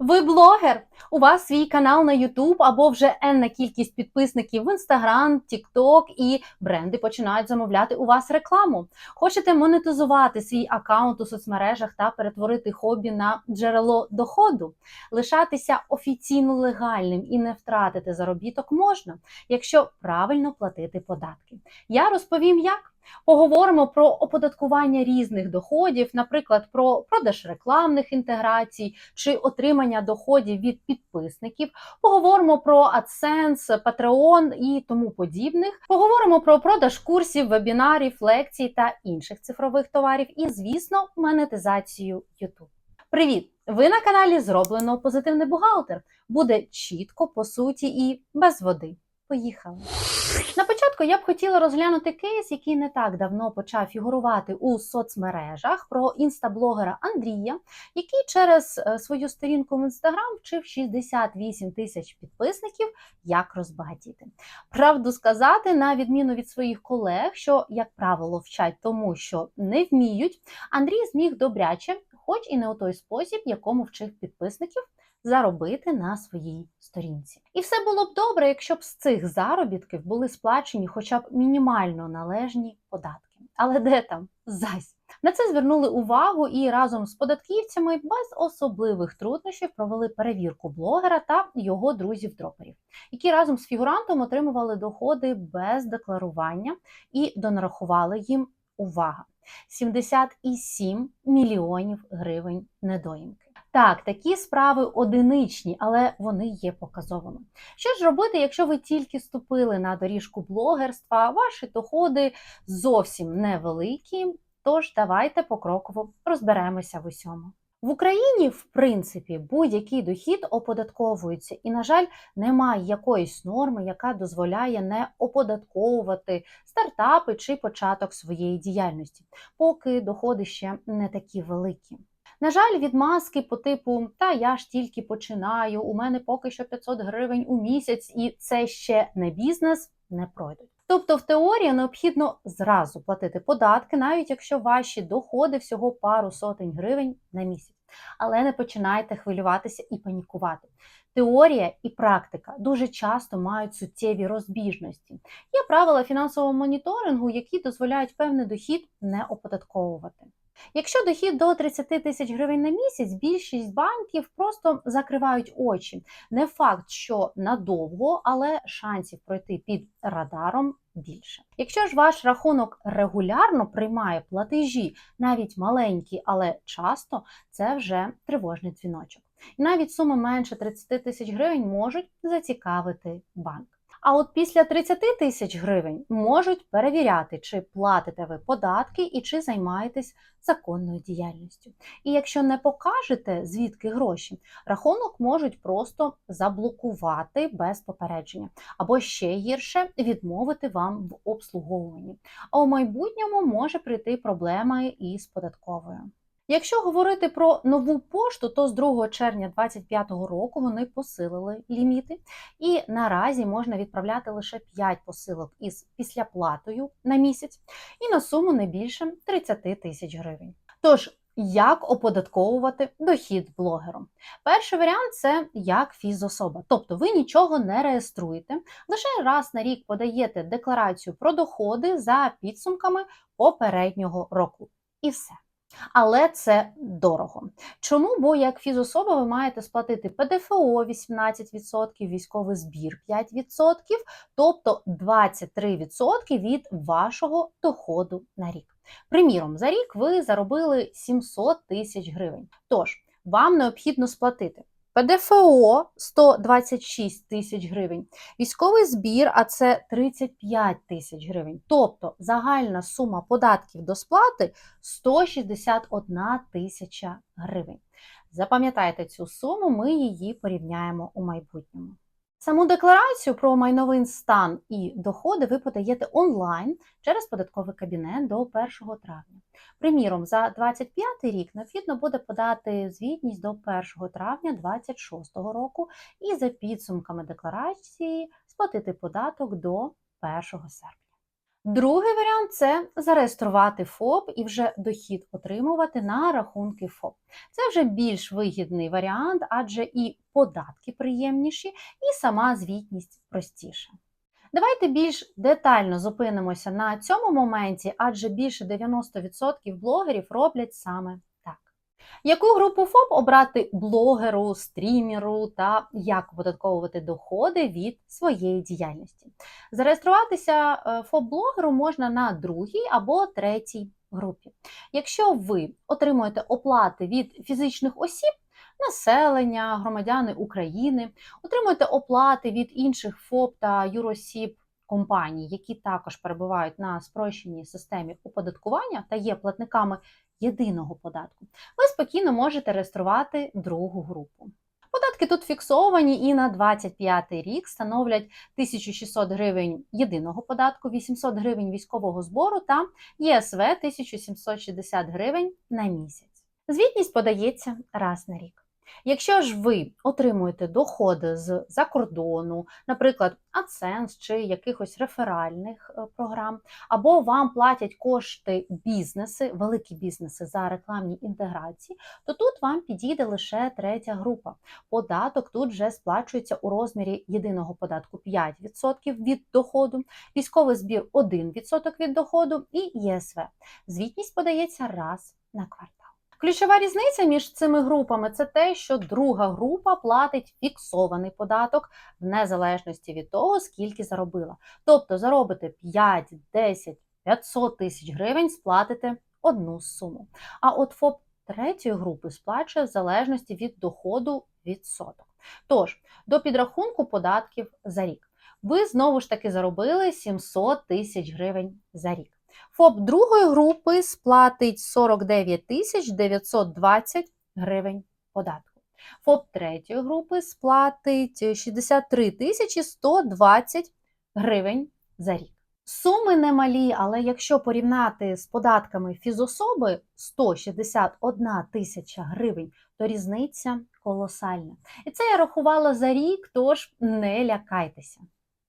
Ви блогер? У вас свій канал на YouTube або вже енна кількість підписників в Instagram, TikTok і бренди починають замовляти у вас рекламу. Хочете монетизувати свій аккаунт у соцмережах та перетворити хобі на джерело доходу? Лишатися офіційно легальним і не втратити заробіток можна, якщо правильно платити податки. Я розповім як. Поговоримо про оподаткування різних доходів, наприклад, про продаж рекламних інтеграцій чи отримання доходів від підписників. Поговоримо про AdSense, Patreon і тому подібних. Поговоримо про продаж курсів, вебінарів, лекцій та інших цифрових товарів. І, звісно, монетизацію YouTube. Привіт! Ви на каналі Зроблено Позитивний бухгалтер. Буде чітко, по суті, і без води. Поїхали! На початку я б хотіла розглянути кейс, який не так давно почав фігурувати у соцмережах про інстаблогера Андрія, який через е, свою сторінку в інстаграм вчив 68 тисяч підписників, як розбагатіти. Правду сказати, на відміну від своїх колег, що, як правило, вчать тому, що не вміють, Андрій зміг добряче, хоч і не у той спосіб, якому вчив підписників заробити на своїй сторінці. І все було б добре, якщо б з цих заробітків були сплачені хоча б мінімально належні податки. Але де там? Зась. На це звернули увагу і разом з податківцями без особливих труднощів провели перевірку блогера та його друзів-дроперів, які разом з фігурантом отримували доходи без декларування і донарахували їм увага 77 мільйонів гривень недоїмки. Так, такі справи одиничні, але вони є показовими. Що ж робити, якщо ви тільки ступили на доріжку блогерства, ваші доходи зовсім невеликі? Тож давайте покроково розберемося в усьому. В Україні, в принципі, будь-який дохід оподатковується, і, на жаль, немає якоїсь норми, яка дозволяє не оподатковувати стартапи чи початок своєї діяльності, поки доходи ще не такі великі. На жаль, відмазки по типу Та я ж тільки починаю, у мене поки що 500 гривень у місяць, і це ще не бізнес, не пройдуть. Тобто, в теорії необхідно зразу платити податки, навіть якщо ваші доходи всього пару сотень гривень на місяць. Але не починайте хвилюватися і панікувати. Теорія і практика дуже часто мають суттєві розбіжності. Є правила фінансового моніторингу, які дозволяють певний дохід не оподатковувати. Якщо дохід до 30 тисяч гривень на місяць, більшість банків просто закривають очі. Не факт, що надовго, але шансів пройти під радаром більше. Якщо ж ваш рахунок регулярно приймає платежі, навіть маленькі, але часто, це вже тривожний дзвіночок. І навіть суми менше 30 тисяч гривень можуть зацікавити банк. А от після 30 тисяч гривень можуть перевіряти, чи платите ви податки і чи займаєтесь законною діяльністю. І якщо не покажете, звідки гроші, рахунок можуть просто заблокувати без попередження, або ще гірше відмовити вам в обслуговуванні. А у майбутньому може прийти проблема із податковою. Якщо говорити про нову пошту, то з 2 червня 2025 року вони посилили ліміти, і наразі можна відправляти лише 5 посилок із післяплатою на місяць і на суму не більше 30 тисяч гривень. Тож, як оподатковувати дохід блогером? Перший варіант це як фізособа, тобто ви нічого не реєструєте, лише раз на рік подаєте декларацію про доходи за підсумками попереднього року. І все. Але це дорого. Чому? Бо як фізособа ви маєте сплатити ПДФО 18%, військовий збір 5%, тобто 23% від вашого доходу на рік. Приміром, за рік ви заробили 700 тисяч гривень. Тож, вам необхідно сплатити ПДФО 126 тисяч гривень, військовий збір, а це 35 тисяч гривень. Тобто загальна сума податків до сплати 161 тисяча гривень. Запам'ятайте цю суму, ми її порівняємо у майбутньому. Саму декларацію про майновий стан і доходи ви подаєте онлайн через податковий кабінет до 1 травня. Приміром, за 2025 рік необхідно буде подати звітність до 1 травня 2026 року і за підсумками декларації сплатити податок до 1 серпня. Другий варіант це зареєструвати ФОП і вже дохід отримувати на рахунки ФОП. Це вже більш вигідний варіант, адже і податки приємніші, і сама звітність простіша. Давайте більш детально зупинимося на цьому моменті, адже більше 90% блогерів роблять саме. Яку групу ФОП обрати блогеру, стрімеру та як оподатковувати доходи від своєї діяльності? Зареєструватися е, ФОП-блогеру можна на другій або третій групі. Якщо ви отримуєте оплати від фізичних осіб, населення, громадяни України, отримуєте оплати від інших ФОП та юросіб компаній, які також перебувають на спрощеній системі оподаткування та є платниками єдиного податку, ви спокійно можете реєструвати другу групу. Податки тут фіксовані і на 25 рік становлять 1600 гривень єдиного податку, 800 гривень військового збору та ЄСВ 1760 гривень на місяць. Звітність подається раз на рік. Якщо ж ви отримуєте доходи з за кордону, наприклад, AdSense чи якихось реферальних е, програм, або вам платять кошти бізнеси, великі бізнеси за рекламні інтеграції, то тут вам підійде лише третя група. Податок тут вже сплачується у розмірі єдиного податку 5% від доходу, військовий збір 1% від доходу і ЄСВ. Звітність подається раз на квартал. Ключова різниця між цими групами це те, що друга група платить фіксований податок в незалежності від того, скільки заробила. Тобто заробите 5, 10, 500 тисяч гривень, сплатите одну суму. А от ФОП третьої групи сплачує в залежності від доходу відсоток. Тож, до підрахунку податків за рік. Ви знову ж таки заробили 700 тисяч гривень за рік. ФОП другої групи сплатить 49 920 гривень податку. ФОП третьої групи сплатить 63 120 гривень за рік. Суми немалі, але якщо порівняти з податками фізособи 161 тисяча гривень, то різниця колосальна. І це я рахувала за рік, тож не лякайтеся.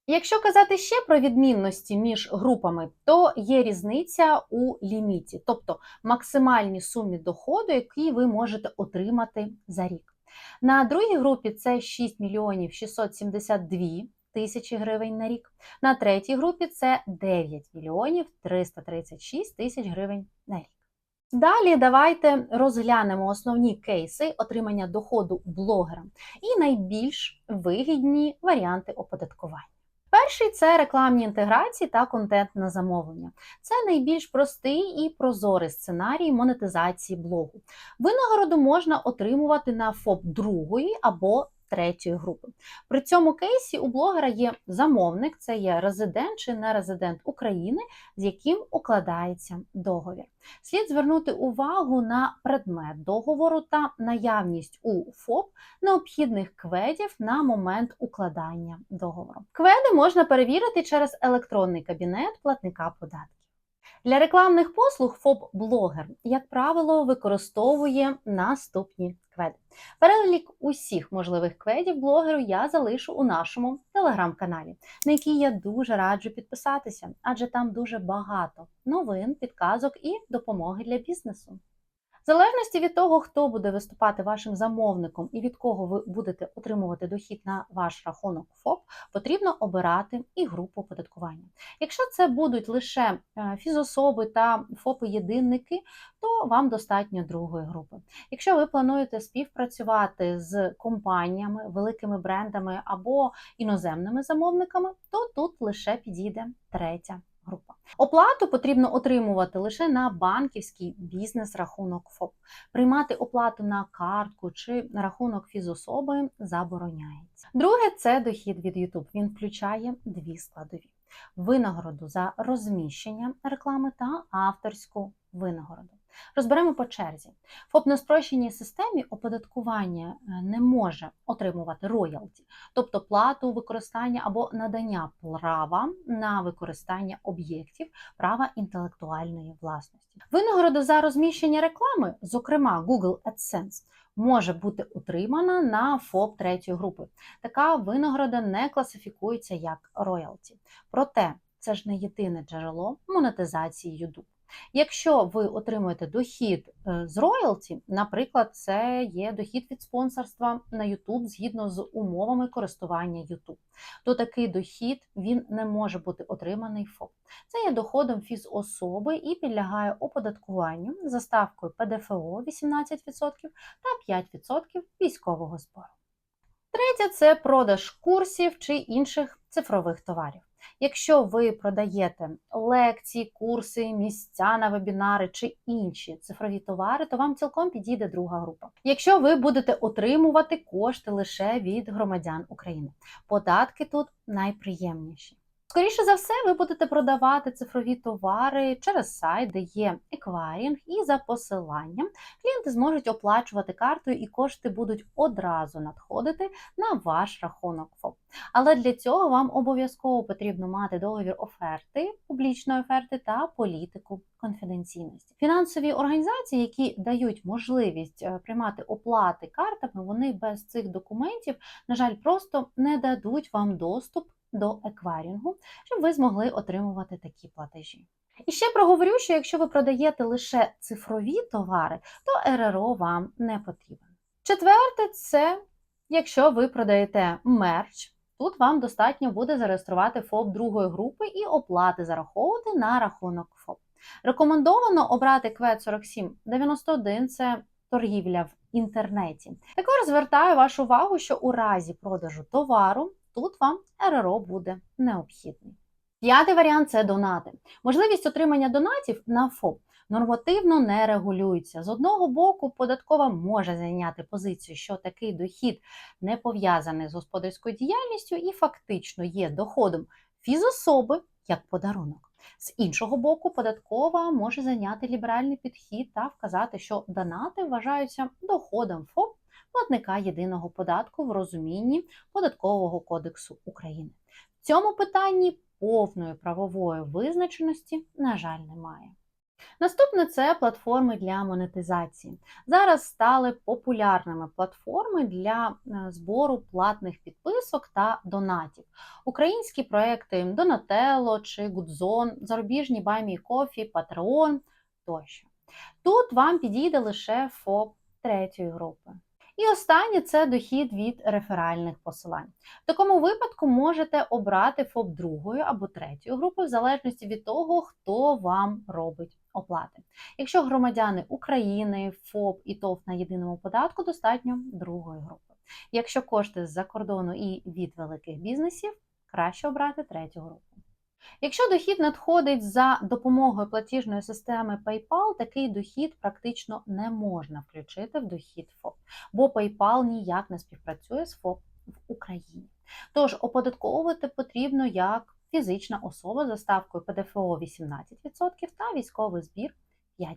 Якщо казати ще про відмінності між групами, то є різниця у ліміті, тобто максимальній сумі доходу, який ви можете отримати за рік. На другій групі це 6 мільйонів 672 тисячі гривень на рік. На третій групі це 9 мільйонів 336 тисяч гривень на рік. Далі давайте розглянемо основні кейси отримання доходу блогерам і найбільш вигідні варіанти оподаткування. Перший це рекламні інтеграції та контент на замовлення. Це найбільш простий і прозорий сценарій монетизації блогу. Винагороду можна отримувати на ФОП другої або третьої групи. При цьому кейсі у блогера є замовник, це є резидент чи не резидент України, з яким укладається договір. Слід звернути увагу на предмет договору та наявність у ФОП необхідних кведів на момент укладання договору. Кведи можна перевірити через електронний кабінет платника податків. Для рекламних послуг ФОП-блогер, як правило, використовує наступні кведи. Перелік усіх можливих кведів блогеру я залишу у нашому телеграм-каналі, на який я дуже раджу підписатися, адже там дуже багато новин, підказок і допомоги для бізнесу. В залежності від того, хто буде виступати вашим замовником і від кого ви будете отримувати дохід на ваш рахунок ФОП, потрібно обирати і групу оподаткування. Якщо це будуть лише е, фізособи та ФОПи-єдинники, то вам достатньо другої групи. Якщо ви плануєте співпрацювати з компаніями, великими брендами або іноземними замовниками, то тут лише підійде третя група. Оплату потрібно отримувати лише на банківський бізнес-рахунок ФОП. Приймати оплату на картку чи на рахунок фізособи забороняється. Друге це дохід від YouTube. Він включає дві складові: винагороду за розміщення реклами та авторську винагороду. Розберемо по черзі. ФОП на спрощеній системі оподаткування е, не може отримувати роялті, тобто плату використання або надання права на використання об'єктів права інтелектуальної власності. Винагорода за розміщення реклами, зокрема Google AdSense, може бути отримана на ФОП третьої групи. Така винагорода не класифікується як роялті. Проте це ж не єдине джерело монетизації YouTube. Якщо ви отримуєте дохід е, з роялті, наприклад, це є дохід від спонсорства на YouTube згідно з умовами користування YouTube, то такий дохід він не може бути отриманий ФОП. Це є доходом фізособи і підлягає оподаткуванню за ставкою ПДФО 18% та 5% військового збору. Третє це продаж курсів чи інших цифрових товарів. Якщо ви продаєте лекції, курси, місця на вебінари чи інші цифрові товари, то вам цілком підійде друга група. Якщо ви будете отримувати кошти лише від громадян України, податки тут найприємніші. Скоріше за все, ви будете продавати цифрові товари через сайт, де є еквайрінг, і за посиланням клієнти зможуть оплачувати картою, і кошти будуть одразу надходити на ваш рахунок ФОП. Але для цього вам обов'язково потрібно мати договір оферти, публічної оферти та політику конфіденційності. Фінансові організації, які дають можливість е, приймати оплати картами, вони без цих документів, на жаль, просто не дадуть вам доступ до еквайрінгу, щоб ви змогли отримувати такі платежі. І ще проговорю, що якщо ви продаєте лише цифрові товари, то РРО вам не потрібен. Четверте, це якщо ви продаєте мерч, тут вам достатньо буде зареєструвати ФОП другої групи і оплати зараховувати на рахунок ФОП. Рекомендовано обрати квет 4791 це торгівля в інтернеті. Також звертаю вашу увагу, що у разі продажу товару тут вам РРО буде необхідний. П'ятий варіант це донати. Можливість отримання донатів на ФОП нормативно не регулюється. З одного боку, податкова може зайняти позицію, що такий дохід не пов'язаний з господарською діяльністю і фактично є доходом фізособи як подарунок. З іншого боку, податкова може зайняти ліберальний підхід та вказати, що донати вважаються доходом ФОП платника єдиного податку в розумінні Податкового кодексу України. В цьому питанні повної правової визначеності, на жаль, немає. Наступне це платформи для монетизації. Зараз стали популярними платформи для е, збору платних підписок та донатів. Українські проекти Donatello чи Goodzone, зарубіжні BuyMeCoffee, Patreon тощо. Тут вам підійде лише ФОП третьої групи. І останнє це дохід від реферальних посилань. В такому випадку можете обрати ФОП другої або третьої групи, в залежності від того, хто вам робить оплати. Якщо громадяни України, ФОП і ТОВ на єдиному податку, достатньо другої групи. Якщо кошти з-за кордону і від великих бізнесів, краще обрати третю групу. Якщо дохід надходить за допомогою платіжної системи PayPal, такий дохід практично не можна включити в дохід ФОП, бо PayPal ніяк не співпрацює з ФОП в Україні. Тож оподатковувати потрібно як фізична особа за ставкою ПДФО 18% та військовий збір 5%.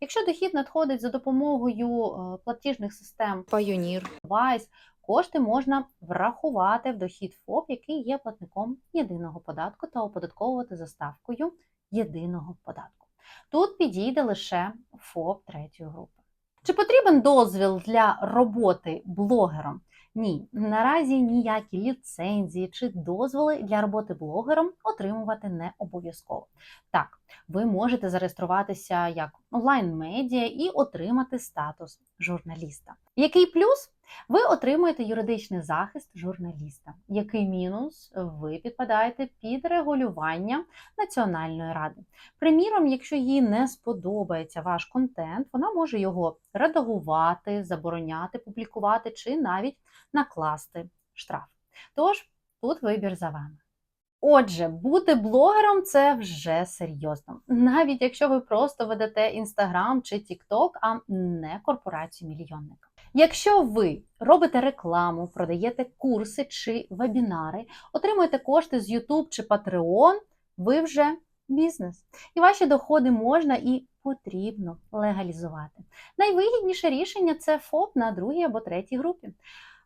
Якщо дохід надходить за допомогою е, платіжних систем Pioneer, Wise, кошти можна врахувати в дохід ФОП, який є платником єдиного податку, та оподатковувати за ставкою єдиного податку. Тут підійде лише ФОП третьої групи. Чи потрібен дозвіл для роботи блогером? Ні, наразі ніякі ліцензії чи дозволи для роботи блогером отримувати не обов'язково. Так, ви можете зареєструватися як онлайн-медіа і отримати статус журналіста. Який плюс? Ви отримуєте юридичний захист журналіста. Який мінус? Ви підпадаєте під регулювання Національної ради. Приміром, якщо їй не сподобається ваш контент, вона може його редагувати, забороняти, публікувати чи навіть накласти штраф. Тож тут вибір за вами. Отже, бути блогером це вже серйозно, навіть якщо ви просто ведете Інстаграм чи Тікток, а не корпорацію мільйонника. Якщо ви робите рекламу, продаєте курси чи вебінари, отримуєте кошти з YouTube чи Patreon, ви вже бізнес. І ваші доходи можна і потрібно легалізувати. Найвигідніше рішення це ФОП на другій або третій групі.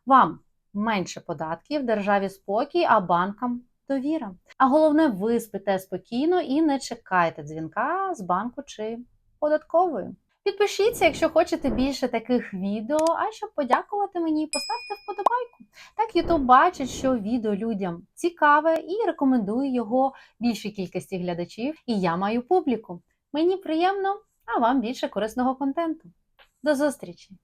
Вам менше податків, державі спокій, а банкам довіра. А головне, ви спите спокійно і не чекайте дзвінка з банку чи податкової. Підпишіться, якщо хочете більше таких відео. А щоб подякувати мені, поставте вподобайку. Так YouTube бачить, що відео людям цікаве і рекомендує його більшій кількості глядачів. І я маю публіку. Мені приємно, а вам більше корисного контенту. До зустрічі!